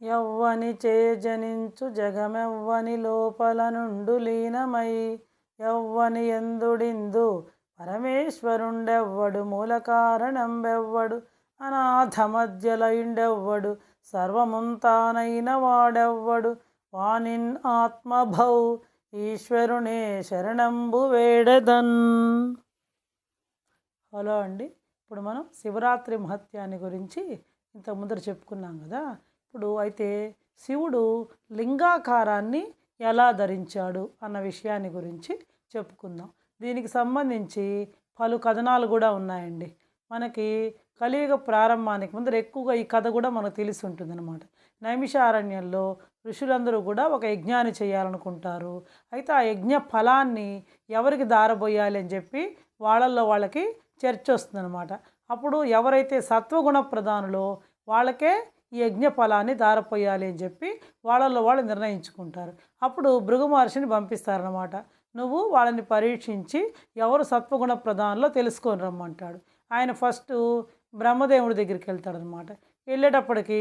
ఎవ్వని చేజనించు జగమెవ్వని లోపల నుండు లీనమై ఎవ్వని ఎందుడిందు? పరమేశ్వరుండెవ్వడు మూల కారణంబెవ్వడు అనాథమధ్యలయుండెవ్వడు సర్వముంతానైన వాడెవ్వడు వానిన్ ఆత్మభౌ ఈశ్వరునే శరణంబు వేడదన్. హలో అండి ఇప్పుడు మనం శివరాత్రి మహత్యాన్ని గురించి ఇంత ముందర చెప్పుకున్నాం కదా ఇప్పుడు అయితే శివుడు లింగాకారాన్ని ఎలా ధరించాడు అన్న విషయాన్ని గురించి చెప్పుకుందాం. దీనికి సంబంధించి పలు కథనాలు కూడా ఉన్నాయండి. మనకి కలియుగ ప్రారంభానికి ముందర ఎక్కువగా ఈ కథ కూడా మనకు తెలిసి ఉంటుందన్నమాట. నైమిషారణ్యంలో ఋషులందరూ కూడా ఒక యజ్ఞాన్ని చేయాలనుకుంటారు. అయితే ఆ యజ్ఞ ఫలాన్ని ఎవరికి దారబోయాలి అని చెప్పి వాళ్ళల్లో వాళ్ళకి చర్చ వస్తుందన్నమాట. అప్పుడు ఎవరైతే సత్వగుణ ప్రధానులో వాళ్ళకే ఈ యజ్ఞ ఫలాన్ని దారపోయాలి అని చెప్పి వాళ్ళల్లో వాళ్ళు నిర్ణయించుకుంటారు. అప్పుడు భృగు మహర్షిని పంపిస్తారనమాట నువ్వు వాళ్ళని పరీక్షించి ఎవరు సత్వగుణ ప్రధానంలో తెలుసుకొని రమ్మంటాడు. ఆయన ఫస్ట్ బ్రహ్మదేవుడి దగ్గరికి వెళ్తాడనమాట వెళ్ళేటప్పటికి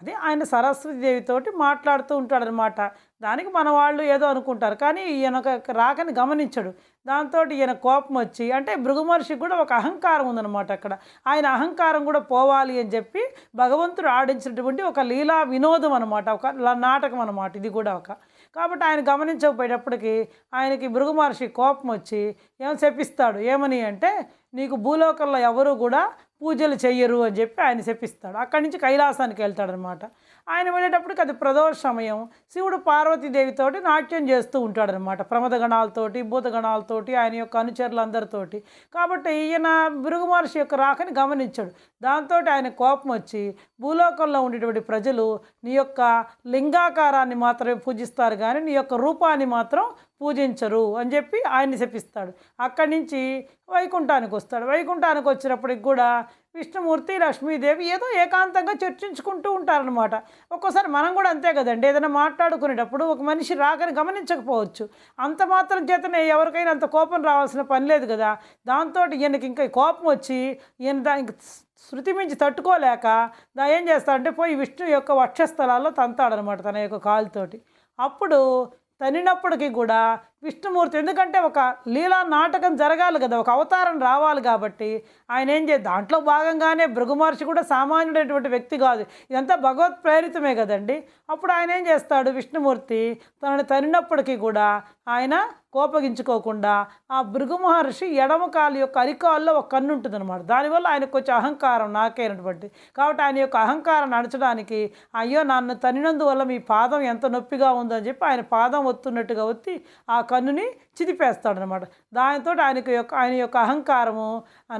అదే ఆయన సరస్వతి దేవితోటి మాట్లాడుతూ ఉంటాడనమాట దానికి మన వాళ్ళు ఏదో అనుకుంటారు. కానీ ఈయన ఒక రాకని గమనించడు. దాంతో ఈయన కోపం వచ్చి అంటే భృగుమహర్షికి కూడా ఒక అహంకారం ఉందన్నమాట అక్కడ. ఆయన అహంకారం కూడా పోవాలి అని చెప్పి భగవంతుడు ఆడించినటువంటి ఒక లీలా వినోదం అనమాట ఒక నాటకం అనమాట ఇది కూడా ఒక. కాబట్టి ఆయన గమనించకపోయేటప్పటికి ఆయనకి భృగు మహర్షి కోపం వచ్చి ఏం శపిస్తాడు? ఏమని? అంటే నీకు భూలోకంలో ఎవరు కూడా పూజలు చెయ్యరు అని చెప్పి ఆయన శపిస్తాడు. అక్కడి నుంచి కైలాసానికి వెళ్తాడనమాట ఆయన వెళ్ళేటప్పటికి అది ప్రదోష సమయం శివుడు పార్వతీదేవితోటి నాట్యం చేస్తూ ఉంటాడనమాట. ప్రమదగణాలతోటి భూతగణాలతోటి ఆయన యొక్క అనుచరులందరితోటి. కాబట్టి ఈయన భృగు మహర్షి యొక్క రాకని గమనించాడు. దాంతో ఆయన కోపం వచ్చి భూలోకంలో ఉండేటువంటి ప్రజలు నీ యొక్క లింగాకారాన్ని మాత్రమే పూజిస్తారు కానీ నీ యొక్క రూపాన్ని మాత్రం పూజించరు అని చెప్పి ఆయన్ని శపిస్తాడు. అక్కడి నుంచి వైకుంఠానికి వస్తాడు. వైకుంఠానికి వచ్చినప్పటికి కూడా విష్ణుమూర్తి లక్ష్మీదేవి ఏదో ఏకాంతంగా చర్చించుకుంటూ ఉంటారనమాట ఒక్కోసారి మనం కూడా అంతే కదండి ఏదైనా మాట్లాడుకునేటప్పుడు ఒక మనిషి రాకని గమనించకపోవచ్చు. అంత మాత్రం చేతనే ఎవరికైనా అంత కోపం రావాల్సిన పని లేదు కదా. దాంతో ఈయనకి ఇంకా కోపం వచ్చి ఈయన దానికి శృతి మించి తట్టుకోలేక దా ఏం చేస్తాడంటే పోయి విష్ణు యొక్క వక్షస్థలాల్లో తంతాడనమాట తన యొక్క కాలుతోటి. అప్పుడు తనినప్పటికీ కూడా విష్ణుమూర్తి. ఎందుకంటే ఒక లీలా నాటకం జరగాలి కదా ఒక అవతారం రావాలి కాబట్టి ఆయన ఏం చే దాంట్లో భాగంగానే భృగుమహర్షి కూడా సామాన్యుడైనటువంటి వ్యక్తి కాదు. ఇదంతా భగవత్ ప్రేరితమే కదండి. అప్పుడు ఆయన ఏం చేస్తాడు విష్ణుమూర్తి తనని తరినప్పటికీ కూడా ఆయన కోపగించుకోకుండా ఆ భృగు మహర్షి ఎడమ కాలు యొక్క అరికాల్లో ఒక కన్ను ఉంటుంది అనమాట దానివల్ల ఆయనకు కొంచెం అహంకారం నాకైనటువంటి కాబట్టి ఆయన యొక్క అహంకారం నడచడానికి అయ్యో నన్ను తనినందువల్ల మీ పాదం ఎంత నొప్పిగా ఉందని చెప్పి ఆయన పాదం ఒత్తున్నట్టుగా ఒత్తి ఆ కన్నుని చిదిపేస్తాడనమాట. దానితో ఆయనకు యొక్క ఆయన యొక్క అహంకారము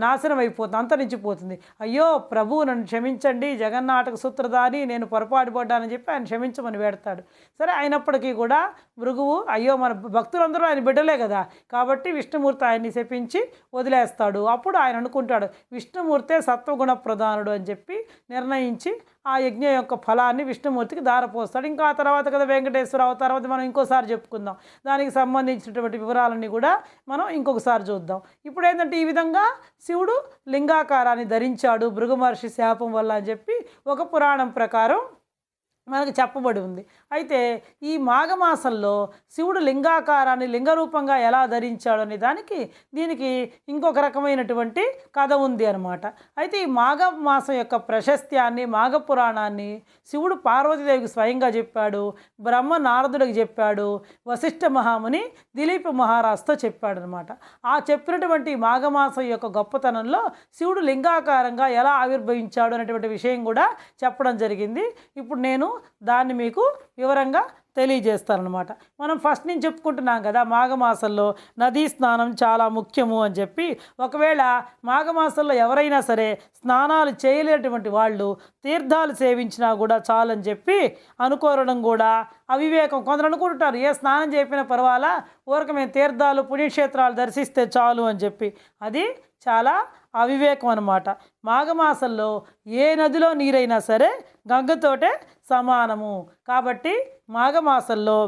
నాశనం అయిపోతుంది అంతరించిపోతుంది. అయ్యో ప్రభువు నన్ను క్షమించండి జగన్నాటక సూత్రధారి నేను పొరపాటు పడ్డానని చెప్పి ఆయన క్షమించమని వేడతాడు. సరే అయినప్పటికీ కూడా భృగువు అయ్యో మన భక్తులందరూ ఆయన బిడ్డలే కదా. కాబట్టి విష్ణుమూర్తి ఆయన్ని శపించి వదిలేస్తాడు. అప్పుడు ఆయన అనుకుంటాడు విష్ణుమూర్తే సత్వగుణ ప్రధానుడు అని చెప్పి నిర్ణయించి ఆ యజ్ఞం యొక్క ఫలాన్ని విష్ణుమూర్తికి దారపోస్తాడు. ఇంకా ఆ తర్వాత కదా వెంకటేశ్వర తర్వాత మనం ఇంకోసారి చెప్పుకుందాం. దానికి సంబంధించినటువంటి వివరాలన్నీ కూడా మనం ఇంకొకసారి చూద్దాం. ఇప్పుడు ఏంటంటే ఈ విధంగా శివుడు లింగాకారాన్ని ధరించాడు భృగు మహర్షి శాపం వల్ల అని చెప్పి ఒక పురాణం ప్రకారం మనకు చెప్పబడి ఉంది. అయితే ఈ మాఘమాసంలో శివుడు లింగాకారాన్ని లింగరూపంగా ఎలా ధరించాడు అనే దానికి దీనికి ఇంకొక రకమైనటువంటి కథ ఉంది అనమాట అయితే ఈ మాఘమాసం యొక్క ప్రశస్త్యాన్ని మాఘ పురాణాన్ని శివుడు పార్వతీదేవికి స్వయంగా చెప్పాడు బ్రహ్మ నారదుడికి చెప్పాడు వశిష్ఠ మహాముని దిలీప మహారాజుతో చెప్పాడు అనమాట ఆ చెప్పినటువంటి మాఘమాసం యొక్క గొప్పతనంలో శివుడు లింగాకారంగా ఎలా ఆవిర్భవించాడు అనేటువంటి విషయం కూడా చెప్పడం జరిగింది. ఇప్పుడు నేను దాన్ని మీకు వివరంగా తెలియజేస్తారనమాట మనం ఫస్ట్ నుంచి చెప్పుకుంటున్నాం కదా మాఘమాసంలో నదీ స్నానం చాలా ముఖ్యము అని చెప్పి. ఒకవేళ మాఘమాసంలో ఎవరైనా సరే స్నానాలు చేయలేటువంటి వాళ్ళు తీర్థాలు సేవించినా కూడా చాలని చెప్పి అనుకోవడం కూడా అవివేకం. కొందరు అనుకుంటారు ఏ స్నానం చెప్పినా పర్వాలా? ఊరక మేము తీర్థాలు పుణ్యక్షేత్రాలు దర్శిస్తే చాలు అని చెప్పి. అది చాలా అవివేకం అనమాట మాఘమాసంలో ఏ నదిలో నీరైనా సరే గంగతోటే సమానము. కాబట్టి మాఘమాసంలో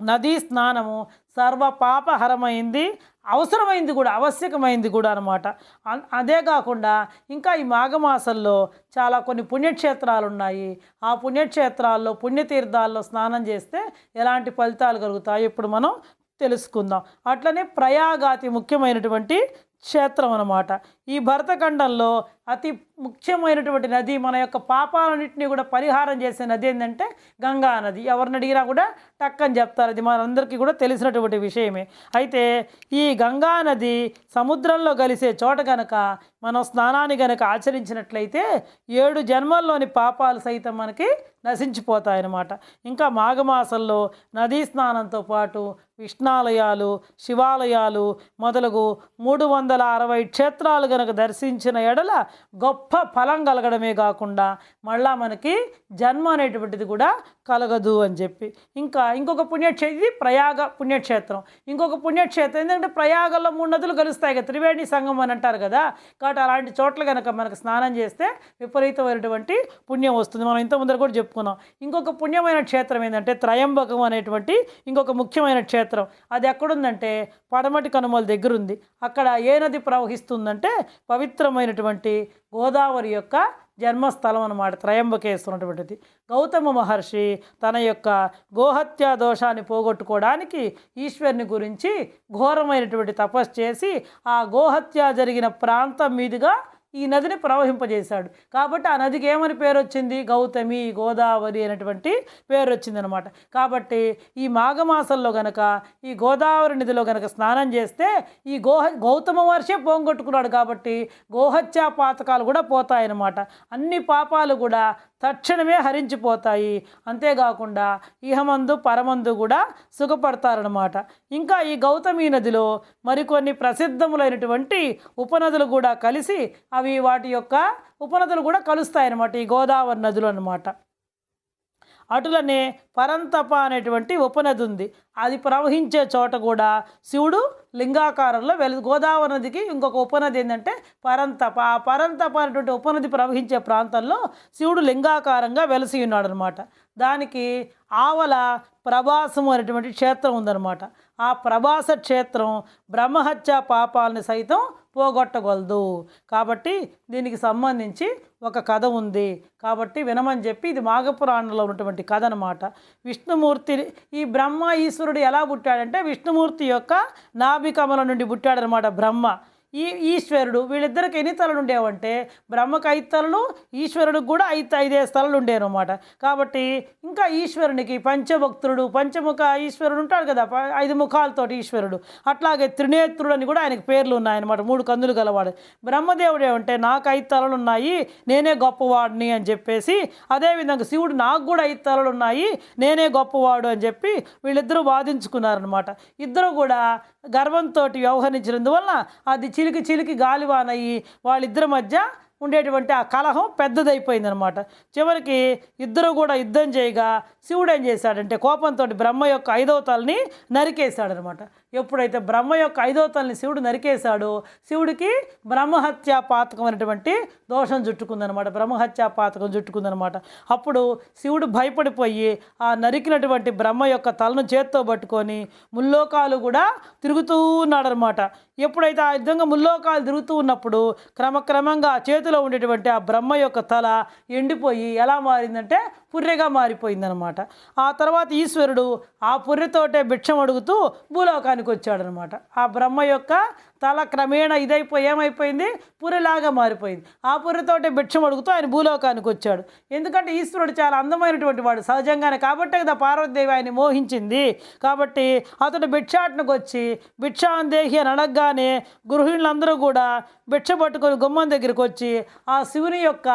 నదీ స్నానము సర్వ పాపహరమైంది అవసరమైంది కూడా ఆవశ్యకమైంది కూడా అనమాట అన్- అదే కాకుండా ఇంకా ఈ మాఘమాసంలో చాలా కొన్ని పుణ్యక్షేత్రాలు ఉన్నాయి ఆ పుణ్యక్షేత్రాల్లో పుణ్యతీర్థాల్లో స్నానం చేస్తే ఎలాంటి ఫలితాలు కలుగుతాయి ఇప్పుడు మనం తెలుసుకుందాం. అట్లనే ప్రయాగాతి ముఖ్యమైనటువంటి క్షేత్రం అన్నమాట. ఈ భరతఖండంలో అతి ముఖ్యమైనటువంటి నది మన యొక్క పాపాలన్నింటినీ కూడా పరిహారం చేసే నది ఏంటంటే గంగా నది. ఎవరిని అడిగినా కూడా టక్కని చెప్తారు. అది మనందరికీ కూడా తెలిసినటువంటి విషయమే. అయితే ఈ గంగా నది సముద్రంలో కలిసే చోట కనుక మనం స్నానాన్ని కనుక ఆచరించినట్లయితే ఏడు జన్మల్లోని పాపాలు సైతం మనకి నశించిపోతాయన్నమాట. ఇంకా మాఘమాసంలో నదీ స్నానంతో పాటు విష్ణాలయాలు శివాలయాలు మొదలగు మూడు వందల అరవై క్షేత్రాలు గనక దర్శించిన ఎడల గొప్ప ఫలం కలగడమే కాకుండా మళ్ళా మనకి జన్మ అనేటువంటిది కూడా కలగదు అని చెప్పి. ఇంకా ఇంకొక పుణ్యక్షే ఇది ప్రయాగ పుణ్యక్షేత్రం. ఇంకొక పుణ్యక్షేత్రం ఎందుకంటే ప్రయాగంలో మూడు నదులు కలుస్తాయి కదా త్రివేణి సంఘం అని అంటారు కదా కాబట్టి అలాంటి చోట్ల కనుక మనకు స్నానం చేస్తే విపరీతమైనటువంటి పుణ్యం వస్తుంది. మనం ఇంత ముందర కూడా చెప్పుకున్నాం. ఇంకొక పుణ్యమైన క్షేత్రం ఏంటంటే త్రయంబకం అనేటువంటి ఇంకొక ముఖ్యమైన క్షేత్రం. అది ఎక్కడుందంటే పడమటి కనుమల దగ్గర ఉంది అక్కడ ఏ నది ప్రవహిస్తుందంటే పవిత్రమైనటువంటి గోదావరి యొక్క జన్మస్థలం అన్నమాట త్రయంబకేశ్వరటువంటిది గౌతమ మహర్షి తన యొక్క గోహత్య దోషాన్ని పోగొట్టుకోవడానికి ఈశ్వరుని గురించి ఘోరమైనటువంటి తపస్సు చేసి ఆ గోహత్య జరిగిన ప్రాంతం మీదుగా ఈ నదిని ప్రవహింపజేశాడు. కాబట్టి ఆ నదికి ఏమని పేరు వచ్చింది గౌతమి గోదావరి అనేటువంటి పేరు వచ్చిందనమాట కాబట్టి ఈ మాఘమాసంలో గనక ఈ గోదావరి నదిలో గనక స్నానం చేస్తే ఈ గోహ గౌతమ వర్షే పోంగొట్టుకున్నాడు కాబట్టి గోహత్యా పాతకాలు కూడా పోతాయన్నమాట అన్ని పాపాలు కూడా తక్షణమే హరించిపోతాయి. అంతేకాకుండా ఇహమందు పరమందు కూడా సుఖపడతారనమాట ఇంకా ఈ గౌతమి నదిలో మరికొన్ని ప్రసిద్ధములైనటువంటి ఉపనదులు కూడా కలిసి అవి వాటి యొక్క ఉపనదులు కూడా కలుస్తాయన్నమాట. ఈ గోదావరి నదులు అన్నమాట. అటులనే పరంతప అనేటువంటి ఉపనది ఉంది అది ప్రవహించే చోట కూడా శివుడు లింగాకారంలో వెలు గోదావరి నదికి ఇంకొక ఉపనది ఏంటంటే పరంతప ఆ పరంతప అనేటువంటి ఉపనది ప్రవహించే ప్రాంతంలో శివుడు లింగాకారంగా వెలసి ఉన్నాడు అనమాట దానికి ఆవల ప్రభాసము అనేటువంటి క్షేత్రం ఉందన్నమాట ఆ ప్రభాస క్షేత్రం బ్రహ్మహత్య పాపాలని సైతం పోగొట్టగలదు. కాబట్టి దీనికి సంబంధించి ఒక కథ ఉంది. కాబట్టి వినమని చెప్పి ఇది మాఘపురాణంలో ఉన్నటువంటి కథ అనమాట విష్ణుమూర్తి ఈ బ్రహ్మ ఈశ్వరుడు ఎలా పుట్టాడంటే విష్ణుమూర్తి యొక్క నాభికమల నుండి పుట్టాడనమాట బ్రహ్మ. ఈ ఈశ్వరుడు వీళ్ళిద్దరికి ఎన్ని తలలు ఉండేవంటే బ్రహ్మకు ఐదు తలలు ఈశ్వరుడికి కూడా ఐదు ఐదే తలలు ఉండేవన్నమాట. కాబట్టి ఇంకా ఈశ్వరునికి పంచభక్తుడు పంచముఖ ఈశ్వరుడు ఉంటాడు కదా ప- ఐదు ముఖాలతోటి ఈశ్వరుడు. అట్లాగే త్రినేత్రుడు అని కూడా ఆయనకు పేర్లు ఉన్నాయన్నమాట మూడు కందులు గలవాడు. బ్రహ్మదేవుడు ఏమంటే నాకు ఐదు తలలు ఉన్నాయి నేనే గొప్పవాడిని అని చెప్పేసి అదేవిధంగా శివుడు నాకు కూడా ఐదు తలలు ఉన్నాయి నేనే గొప్పవాడు అని చెప్పి వీళ్ళిద్దరూ వాదించుకున్నారనమాట ఇద్దరు కూడా గర్వంతో వ్యవహరించినందువల్ల అది చిలికి చిలికి గాలివానయ్యి వాళ్ళిద్దరి మధ్య ఉండేటువంటి ఆ కలహం పెద్దదైపోయిందనమాట. చివరికి ఇద్దరు కూడా యుద్ధం చేయగా శివుడు ఏం చేశాడంటే కోపంతో బ్రహ్మ యొక్క ఐదవ తలని నరికేశాడనమాట. ఎప్పుడైతే బ్రహ్మ యొక్క ఐదవ తలని శివుడు నరికేశాడో శివుడికి బ్రహ్మహత్యా పాతకం అనేటువంటి దోషం చుట్టుకుందనమాట బ్రహ్మహత్యా పాతకం చుట్టుకుందనమాట అప్పుడు శివుడు భయపడిపోయి ఆ నరికినటువంటి బ్రహ్మ యొక్క తలను చేత్తో పట్టుకొని ముల్లోకాలు కూడా తిరుగుతూ ఉన్నాడనమాట ఎప్పుడైతే ఆ విధంగా ముల్లోకాలు తిరుగుతూ ఉన్నప్పుడు క్రమక్రమంగా ఆ చేతిలో ఉండేటువంటి ఆ బ్రహ్మ యొక్క తల ఎండిపోయి ఎలా మారిందంటే పుర్రెగా మారిపోయిందనమాట. ఆ తర్వాత ఈశ్వరుడు ఆ పుర్రెతోటే భిక్షం అడుగుతూ భూలోకానికి వచ్చాడనమాట. ఆ బ్రహ్మ యొక్క తల క్రమేణా ఇదైపోయి ఏమైపోయింది? పురిలాగా మారిపోయింది. ఆ పురితోటి భిక్షం అడుగుతూ ఆయన భూలోకానికి వచ్చాడు. ఎందుకంటే ఈశ్వరుడు చాలా అందమైనటువంటి వాడు సహజంగానే. కాబట్టే కదా పార్వతీదేవి ఆయన మోహించింది. కాబట్టి అతడు భిక్షాటనకు వచ్చి భిక్షాందేహి అని అనగానే గృహిణులందరూ కూడా భిక్ష పట్టుకొని గుమ్మం దగ్గరికి వచ్చి ఆ శివుని యొక్క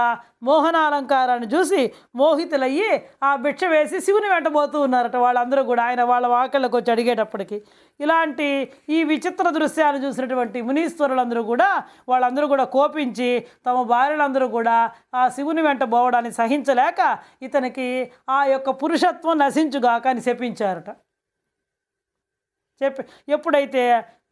మోహనాలంకారాన్ని చూసి మోహితులయ్యి ఆ భిక్ష వేసి శివుని వెంటబోతూ ఉన్నారట. వాళ్ళందరూ కూడా ఆయన వాళ్ళ వాకళ్ళకు వచ్చి అడిగేటప్పటికి ఇలాంటి ఈ విచిత్ర దృశ్యాన్ని చూసినటువంటి మునీశ్వరులందరూ కూడా వాళ్ళందరూ కూడా కోపించి తమ భార్యలందరూ కూడా ఆ శివుని వెంట పోవడాన్ని సహించలేక ఇతనికి ఆ యొక్క పురుషత్వం నశించుగాక అని శపించారట. చెప్పి ఎప్పుడైతే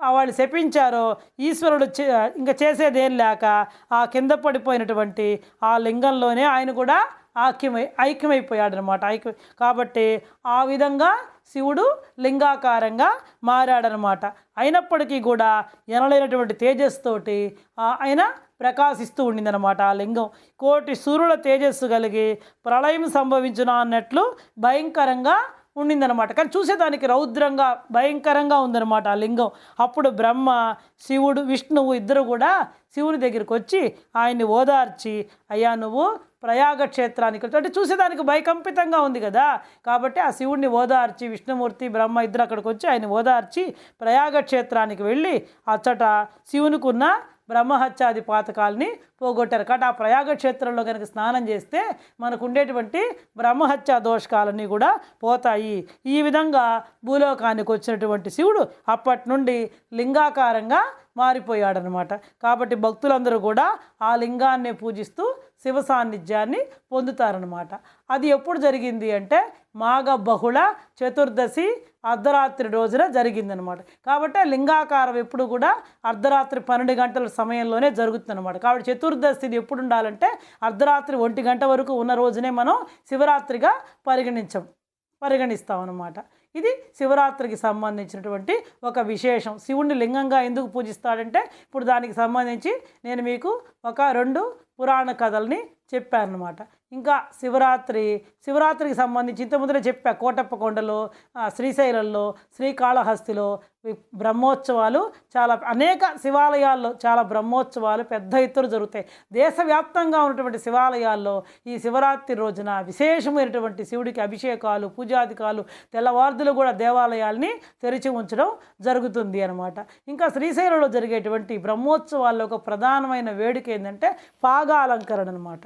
వాళ్ళు శపించారో ఈశ్వరుడు చే- ఇంకా చేసేదేం లేక ఆ కింద పడిపోయినటువంటి ఆ లింగంలోనే ఆయన కూడా ఐక్యమై ఐక్యమైపోయాడనమాట. ఐక్య కాబట్టి ఆ విధంగా శివుడు లింగాకారంగా మారాడనమాట. అయినప్పటికీ కూడా ఎనలేనటువంటి తేజస్సుతోటి ఆ ఆయన ప్రకాశిస్తూ ఉండిందనమాట ఆ లింగం. కోటి సూర్యుల తేజస్సు కలిగి ప్రళయం సంభవించిన అన్నట్లు భయంకరంగా ఉండిందనమాట. కానీ చూసేదానికి రౌద్రంగా భయంకరంగా ఉందనమాట ఆ లింగం. అప్పుడు బ్రహ్మ శివుడు విష్ణువు ఇద్దరు కూడా శివుని దగ్గరికి వచ్చి ఆయన్ని ఓదార్చి అయ్యా నువ్వు ప్రయాగ క్షేత్రానికి అంటే చూసేదానికి భయకంపితంగా ఉంది కదా. కాబట్టి ఆ శివుడిని ఓదార్చి విష్ణుమూర్తి బ్రహ్మ ఇద్దరు అక్కడికి వచ్చి ఆయన ఓదార్చి ప్రయాగ క్షేత్రానికి వెళ్ళి అచ్చట శివునికి ఉన్న బ్రహ్మహత్యాది పాతకాలని పోగొట్టారు. కాబట్టి ఆ ప్రయాగ క్షేత్రంలో కనుక స్నానం చేస్తే మనకు ఉండేటువంటి బ్రహ్మహత్య దోషకాలన్నీ కూడా పోతాయి. ఈ విధంగా భూలోకానికి వచ్చినటువంటి శివుడు అప్పటి నుండి లింగాకారంగా మారిపోయాడనమాట. కాబట్టి భక్తులందరూ కూడా ఆ లింగాన్ని పూజిస్తూ శివ సాన్నిధ్యాన్ని పొందుతారనమాట అది ఎప్పుడు జరిగింది అంటే మాఘ బహుళ చతుర్దశి అర్ధరాత్రి రోజున జరిగిందనమాట కాబట్టి లింగాకారం ఎప్పుడు కూడా అర్ధరాత్రి పన్నెండు గంటల సమయంలోనే జరుగుతుందన్నమాట. కాబట్టి చతుర్దశి ఇది ఎప్పుడు ఉండాలంటే అర్ధరాత్రి ఒంటి గంట వరకు ఉన్న రోజునే మనం శివరాత్రిగా పరిగణించం పరిగణిస్తాం అన్నమాట ఇది శివరాత్రికి సంబంధించినటువంటి ఒక విశేషం. శివుణ్ణి లింగంగా ఎందుకు పూజిస్తాడంటే ఇప్పుడు దానికి సంబంధించి నేను మీకు ఒక రెండు పురాణ కథల్ని చెప్పారనమాట ఇంకా శివరాత్రి శివరాత్రికి సంబంధించి ఇంత చెప్పా కోటప్ప కొండలో శ్రీశైలంలో శ్రీకాళహస్తిలో బ్రహ్మోత్సవాలు చాలా అనేక శివాలయాల్లో చాలా బ్రహ్మోత్సవాలు పెద్ద ఎత్తున జరుగుతాయి. దేశవ్యాప్తంగా ఉన్నటువంటి శివాలయాల్లో ఈ శివరాత్రి రోజున విశేషమైనటువంటి శివుడికి అభిషేకాలు పూజాధికాలు తెల్లవార్దులు కూడా దేవాలయాల్ని తెరిచి ఉంచడం జరుగుతుంది అనమాట ఇంకా శ్రీశైలంలో జరిగేటువంటి బ్రహ్మోత్సవాల్లో ఒక ప్రధానమైన వేడుక ఏంటంటే పాగాలంకరణ అనమాట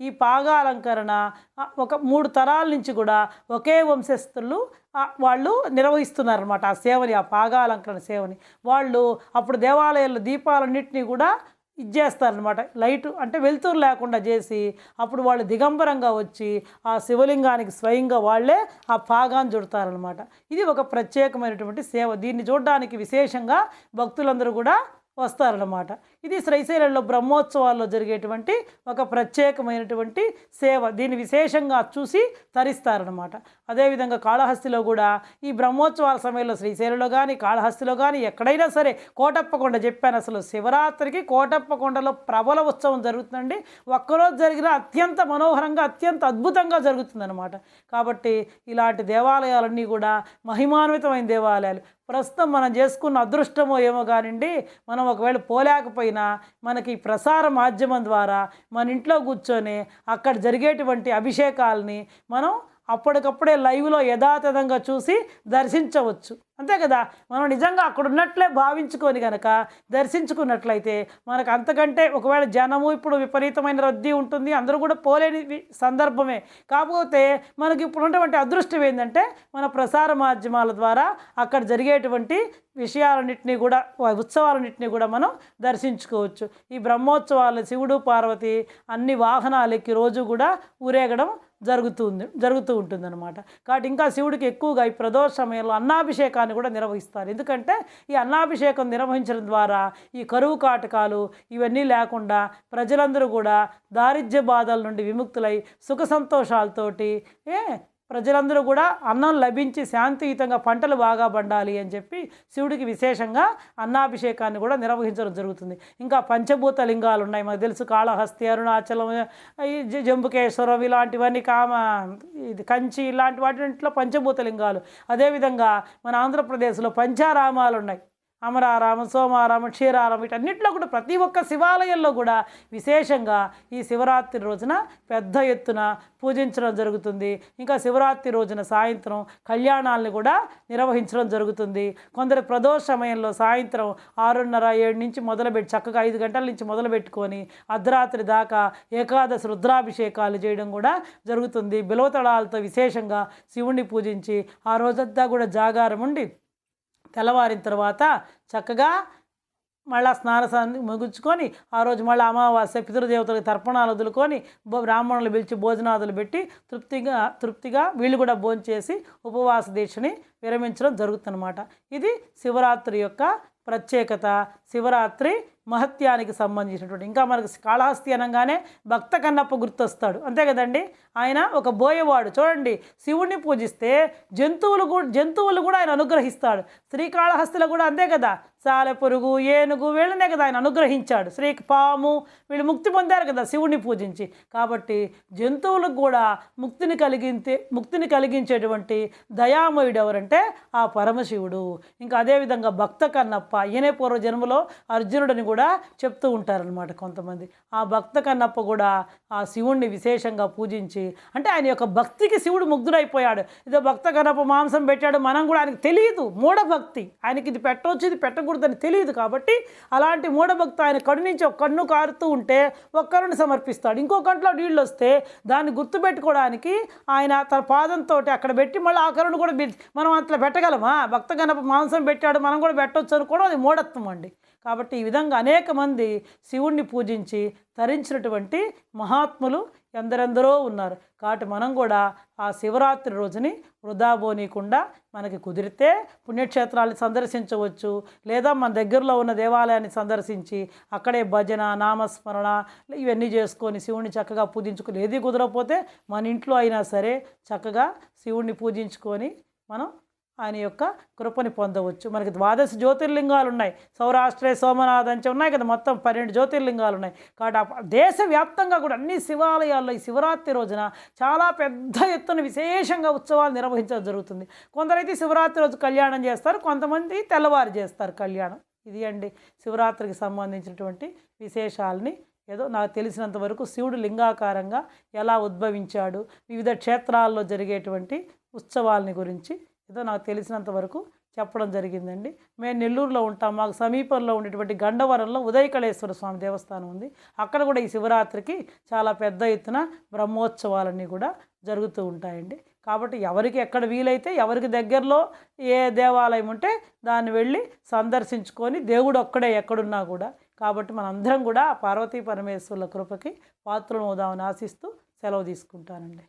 ఈ పాగాలంకరణ ఒక మూడు తరాల నుంచి కూడా ఒకే వంశస్థులు వాళ్ళు నిర్వహిస్తున్నారనమాట ఆ సేవని ఆ పాగాలంకరణ సేవని. వాళ్ళు అప్పుడు దేవాలయాల్లో దీపాలన్నింటినీ కూడా ఇచ్చేస్తారనమాట లైట్ అంటే వెలుతురు లేకుండా చేసి అప్పుడు వాళ్ళు దిగంబరంగా వచ్చి ఆ శివలింగానికి స్వయంగా వాళ్ళే ఆ పాగాన్ని చుడతారనమాట ఇది ఒక ప్రత్యేకమైనటువంటి సేవ. దీన్ని చూడడానికి విశేషంగా భక్తులందరూ కూడా వస్తారనమాట ఇది శ్రీశైలంలో బ్రహ్మోత్సవాల్లో జరిగేటువంటి ఒక ప్రత్యేకమైనటువంటి సేవ. దీన్ని విశేషంగా చూసి తరిస్తారనమాట అదేవిధంగా కాళహస్తిలో కూడా ఈ బ్రహ్మోత్సవాల సమయంలో శ్రీశైలంలో కానీ కాళహస్తిలో కానీ ఎక్కడైనా సరే కోటప్పకొండ చెప్పాను అసలు శివరాత్రికి కోటప్పకొండలో ప్రబల ఉత్సవం జరుగుతుందండి. ఒక్కరోజు జరిగిన అత్యంత మనోహరంగా అత్యంత అద్భుతంగా జరుగుతుందన్నమాట. కాబట్టి ఇలాంటి దేవాలయాలన్నీ కూడా మహిమాన్వితమైన దేవాలయాలు. ప్రస్తుతం మనం చేసుకున్న అదృష్టమో ఏమో కానివ్వండి మనం ఒకవేళ పోలేకపోయినా మనకి ప్రసార మాధ్యమం ద్వారా మన ఇంట్లో కూర్చొని అక్కడ జరిగేటువంటి అభిషేకాలని మనం అప్పటికప్పుడే లైవ్లో యథాతథంగా చూసి దర్శించవచ్చు. అంతే కదా? మనం నిజంగా అక్కడ ఉన్నట్లే భావించుకొని కనుక దర్శించుకున్నట్లయితే మనకు అంతకంటే ఒకవేళ జనము ఇప్పుడు విపరీతమైన రద్దీ ఉంటుంది అందరూ కూడా పోలేని సందర్భమే. కాకపోతే మనకి ఇప్పుడు ఉన్నటువంటి అదృష్టం ఏంటంటే మన ప్రసార మాధ్యమాల ద్వారా అక్కడ జరిగేటువంటి విషయాలన్నింటినీ కూడా ఉత్సవాలన్నింటినీ కూడా మనం దర్శించుకోవచ్చు. ఈ బ్రహ్మోత్సవాలు శివుడు పార్వతి అన్ని వాహనాలకి రోజు కూడా ఊరేగడం జరుగుతుంది జరుగుతూ ఉంటుందన్నమాట. కాబట్టి ఇంకా శివుడికి ఎక్కువగా ఈ ప్రదోష సమయంలో అన్నాభిషేకాన్ని కూడా నిర్వహిస్తారు. ఎందుకంటే ఈ అన్నాభిషేకం నిర్వహించడం ద్వారా ఈ కరువు కాటకాలు ఇవన్నీ లేకుండా ప్రజలందరూ కూడా దారిద్ర్య బాధల నుండి విముక్తులై సుఖ సంతోషాలతోటి ఏ ప్రజలందరూ కూడా అన్నం లభించి శాంతియుతంగా పంటలు బాగా పండాలి అని చెప్పి శివుడికి విశేషంగా అన్నాభిషేకాన్ని కూడా నిర్వహించడం జరుగుతుంది. ఇంకా పంచభూత లింగాలు ఉన్నాయి. మనకు తెలుసు కాళహస్తి అరుణాచలం ఈ జంబుకేశ్వరం ఇలాంటివన్నీ కామ ఇది కంచి ఇలాంటి వాటిలో పంచభూత లింగాలు అదేవిధంగా మన ఆంధ్రప్రదేశ్లో పంచారామాలు ఉన్నాయి. అమరారామం సోమారామం క్షీరారామం వీటన్నిటిలో కూడా ప్రతి ఒక్క శివాలయంలో కూడా విశేషంగా ఈ శివరాత్రి రోజున పెద్ద ఎత్తున పూజించడం జరుగుతుంది. ఇంకా శివరాత్రి రోజున సాయంత్రం కళ్యాణాలను కూడా నిర్వహించడం జరుగుతుంది. కొందరు ప్రదోష సమయంలో సాయంత్రం ఆరున్నర ఏడు నుంచి మొదలుపెట్టి చక్కగా ఐదు గంటల నుంచి మొదలుపెట్టుకొని అర్ధరాత్రి దాకా ఏకాదశి రుద్రాభిషేకాలు చేయడం కూడా జరుగుతుంది. బిలవతళాలతో విశేషంగా శివుణ్ణి పూజించి ఆ రోజంతా కూడా జాగారం ఉండి తెల్లవారిన తర్వాత చక్కగా మళ్ళా స్నాన ముగించుకొని ఆ రోజు మళ్ళీ అమావాస్య పితృదేవతలకు తర్పణాలు వదులుకొని బ్రాహ్మణులు పిలిచి భోజనాదులు పెట్టి తృప్తిగా తృప్తిగా వీళ్ళు కూడా భోంచేసి ఉపవాస దీక్షని విరమించడం జరుగుతుందన్నమాట. ఇది శివరాత్రి యొక్క ప్రత్యేకత. శివరాత్రి మహత్యానికి సంబంధించినటువంటి ఇంకా మనకు కాళహస్తి అనగానే భక్త కన్నప్ప గుర్తొస్తాడు. అంతే కదండి? ఆయన ఒక బోయవాడు. చూడండి శివుణ్ణి పూజిస్తే జంతువులు కూడా జంతువులు కూడా ఆయన అనుగ్రహిస్తాడు. శ్రీకాళహస్తిలో కూడా అంతే కదా? సాలెపురుగు ఏనుగు వీళ్ళనే కదా ఆయన అనుగ్రహించాడు. శ్రీ పాము వీళ్ళు ముక్తి పొందారు కదా శివుణ్ణి పూజించి. కాబట్టి జంతువులకు కూడా ముక్తిని కలిగించే ముక్తిని కలిగించేటువంటి దయామయుడు ఎవరంటే ఆ పరమశివుడు. ఇంకా అదేవిధంగా భక్త కన్నప్ప ఈయనే పూర్వ జన్మలో అర్జునుడని కూడా చెప్తూ ఉంటారనమాట కొంతమంది. ఆ భక్త కన్నప్ప కూడా ఆ శివుణ్ణి విశేషంగా పూజించి అంటే ఆయన యొక్క భక్తికి శివుడు ముగ్ధుడైపోయాడు. ఇదో భక్త కన్నప్ప మాంసం పెట్టాడు మనం కూడా ఆయనకు తెలియదు. మూఢభక్తి. ఆయనకి ఇది పెట్టవచ్చు ఇది చేయకూడదని తెలియదు కాబట్టి అలాంటి మూఢభక్తి ఆయన కడు నుంచి ఒక కన్ను కారుతూ ఉంటే ఒక కన్నుని సమర్పిస్తాడు. ఇంకో కంట్లో నీళ్ళు వస్తే దాన్ని గుర్తుపెట్టుకోవడానికి ఆయన తన పాదంతో అక్కడ పెట్టి మళ్ళీ ఆ కరుణ కూడా మనం అట్లా పెట్టగలమా? భక్త గణప మాంసం పెట్టాడు మనం కూడా పెట్టవచ్చు అనుకోవడం అది మూఢత్వం అండి. కాబట్టి ఈ విధంగా అనేక మంది శివుణ్ణి పూజించి తరించినటువంటి మహాత్ములు ఎందరెందరో ఉన్నారు. కాబట్టి మనం కూడా ఆ శివరాత్రి రోజుని వృధా పోనీయకుండా మనకి కుదిరితే పుణ్యక్షేత్రాలను సందర్శించవచ్చు లేదా మన దగ్గరలో ఉన్న దేవాలయాన్ని సందర్శించి అక్కడే భజన నామస్మరణ ఇవన్నీ చేసుకొని శివుణ్ణి చక్కగా పూజించుకొని ఏది కుదరకపోతే మన ఇంట్లో అయినా సరే చక్కగా శివుణ్ణి పూజించుకొని మనం ఆయన యొక్క కృపని పొందవచ్చు. మనకి ద్వాదశ జ్యోతిర్లింగాలు ఉన్నాయి. సౌరాష్ట్రే సోమనాథ్ ఉన్నాయి కదా మొత్తం పన్నెండు జ్యోతిర్లింగాలు ఉన్నాయి. కాబట్టి దేశవ్యాప్తంగా కూడా అన్ని శివాలయాల్లో ఈ శివరాత్రి రోజున చాలా పెద్ద ఎత్తున విశేషంగా ఉత్సవాలు నిర్వహించడం జరుగుతుంది. కొందరైతే శివరాత్రి రోజు కళ్యాణం చేస్తారు కొంతమంది తెల్లవారు చేస్తారు కళ్యాణం. ఇది అండి శివరాత్రికి సంబంధించినటువంటి విశేషాలని. ఏదో నాకు తెలిసినంత వరకు శివుడు లింగాకారంగా ఎలా ఉద్భవించాడు వివిధ క్షేత్రాల్లో జరిగేటువంటి ఉత్సవాలని గురించి ఏదో నాకు తెలిసినంత వరకు చెప్పడం జరిగిందండి. మేము నెల్లూరులో ఉంటాం. మాకు సమీపంలో ఉండేటువంటి గండవరంలో ఉదయకళేశ్వర స్వామి దేవస్థానం ఉంది. అక్కడ కూడా ఈ శివరాత్రికి చాలా పెద్ద ఎత్తున బ్రహ్మోత్సవాలన్నీ కూడా జరుగుతూ ఉంటాయండి. కాబట్టి ఎవరికి ఎక్కడ వీలైతే ఎవరికి దగ్గరలో ఏ దేవాలయం ఉంటే దాన్ని వెళ్ళి సందర్శించుకొని దేవుడు ఒక్కడే ఎక్కడున్నా కూడా కాబట్టి మనందరం కూడా పార్వతీ పరమేశ్వరుల కృపకి పాత్రలు అవుదామని ఆశిస్తూ సెలవు తీసుకుంటానండి.